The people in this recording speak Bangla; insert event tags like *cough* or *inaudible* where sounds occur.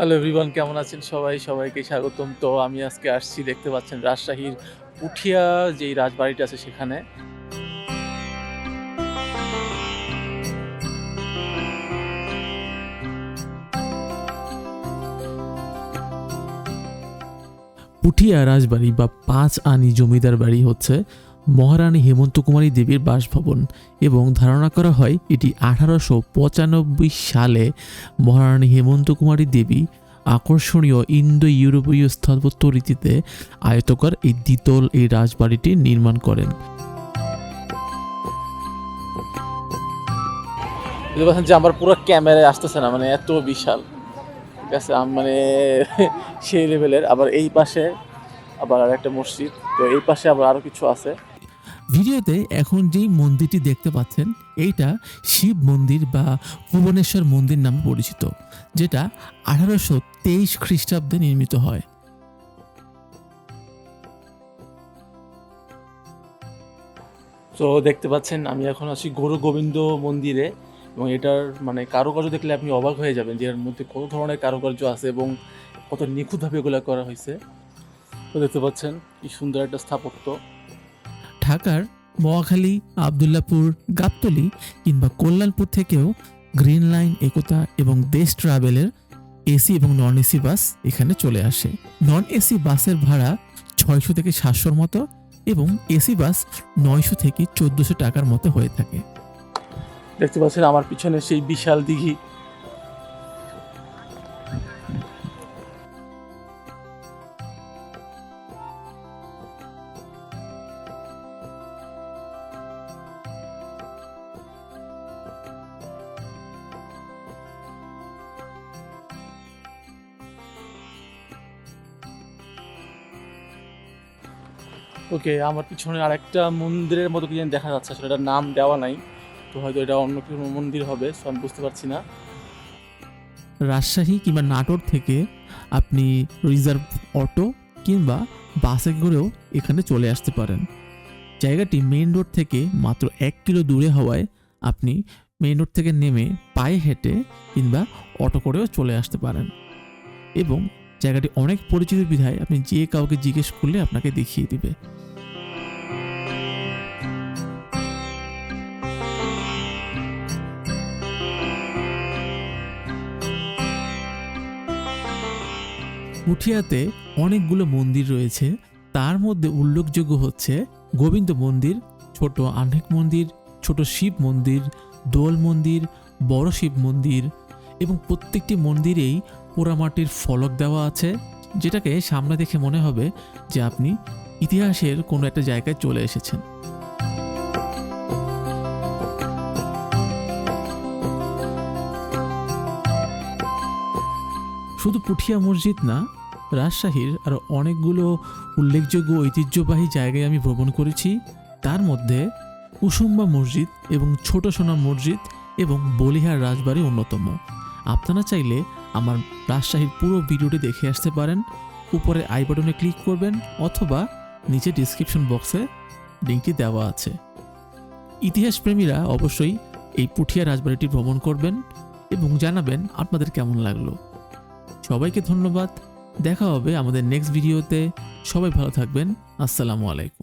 হ্যালো এভরিওয়ান কেমন আছেন সবাই? সবাইকে স্বাগতম। তো আমি আজকে আসছি, দেখতে পাচ্ছেন রাজশাহীর পুঠিয়া, যেই রাজবাড়িটা আছে সেখানে। পুঠিয়া রাজবাড়ি বা পাঁচ আনি জমিদার বাড়ি হচ্ছে মহারানী হেমন্ত কুমারী দেবীর বাসভবন এবং ধারণা করা হয় এটি আঠারোশো পঁচানব্বই সালে মহারানী হেমন্ত কুমারী দেবী আকর্ষণীয় ইন্দো ইউরোপীয় স্থাপত্য রীতিতে আয়তকার এই দ্বিতল এই রাজবাড়িটি নির্মাণ করেন। যে আমার পুরো ক্যামেরায় আসতেছে না মানে এত বিশাল। ঠিক আছে মানে *laughs* সেই লেভেলের আবার এই পাশে আবার আর একটা মসজিদ, তো এই পাশে আবার আরও কিছু আছে। ভিডিওতে এখন যেই মন্দিরটি দেখতে পাচ্ছেন, এইটা শিব মন্দির বা ভুবনেশ্বর মন্দির নামে পরিচিত, যেটা আঠারোশো তেইশ খ্রিস্টাব্দে নির্মিত হয়। তো দেখতে পাচ্ছেন, আমি এখন আছি গৌর গোবিন্দ মন্দিরে এবং এটার মানে কারুকার্য দেখলে আপনি অবাক হয়ে যাবেন যে এর মধ্যে কত ধরনের কারুকার্য আছে এবং কত নিখুঁতভাবে এগুলো করা হয়েছে। তো দেখতে পাচ্ছেন, কি সুন্দর একটা স্থাপত্য। ঢাকার মহাখালী, আবদুল্লাপুর, গাবতলি কিংবা কল্যাণপুর থেকেও গ্রিন লাইন, একতা এবং দেশ ট্রাভেলের এসি এবং নন এসি বাস এখানে চলে আসে। নন এসি বাসের ভাড়া ছয়শো থেকে সাতশোর মতো এবং এসি বাস নয়শো থেকে চোদ্দোশো টাকার মতো হয়ে থাকে। দেখতে পাচ্ছেন আমার পিছনে সেই বিশাল দিঘি ওকে, আমার পিছনে আরেকটা মন্দিরের মতো কি জানি দেখা যাচ্ছে। আসলে এটার নাম দেওয়া নাই, তো হয়তো এটা অন্য কোনো মন্দির হবে সো আমি বুঝতে পারছি না। রাজশাহী কিংবা নাটোর থেকে আপনি রিজার্ভ অটো কিংবা বাসে করেও এখানে চলে আসতে পারেন। জায়গাটি মেইন রোড থেকে মাত্র এক কিলো দূরে হওয়ায় আপনি মেইন রোড থেকে নেমে পায়ে হেঁটে কিংবা অটো করেও চলে আসতে পারেন। এবং জায়গাটি অনেক পরিচিত বিধায় আপনি যে কাউকে জিজ্ঞেস করলে আপনাকে দেখিয়ে দিবে। উঠিয়াতে অনেকগুলো মন্দির রয়েছে। তার মধ্যে উল্লেখযোগ্য হচ্ছে গোবিন্দ মন্দির, ছোট আহ্নিক মন্দির, ছোট শিব মন্দির, দোল মন্দির, বড় শিব মন্দির এবং প্রত্যেকটি মন্দিরেই পোড়ামাটির ফলক দেওয়া আছে, যেটাকে সামনে দেখে মনে হবে যে আপনি ইতিহাসের কোনো একটা জায়গায় চলে এসেছেন। শুধু পুঠিয়া মসজিদ না, রাজশাহীর আরও অনেকগুলো উল্লেখযোগ্য ঐতিহ্যবাহী জায়গায় আমি ভ্রমণ করেছি। তার মধ্যে কুসুম্বা মসজিদ এবং ছোট সোনা মসজিদ এবং বলিহার রাজবাড়ি অন্যতম। আপনারা চাইলে আমার রাজশাহীর পুরো ভিডিওটি দেখে আসতে পারেন। উপরে আই বাটনে ক্লিক করবেন অথবা নিচে ডিসক্রিপশন বক্সে লিঙ্কটি দেওয়া আছে। ইতিহাস প্রেমীরা অবশ্যই এই পুঠিয়া রাজবাড়িটি ভ্রমণ করবেন এবং জানাবেন আপনাদের কেমন লাগল। সবাইকে ধন্যবাদ। দেখা হবে আমাদের নেক্সট ভিডিওতে সবাই ভালো থাকবেন। আসসালামু আলাইকুম।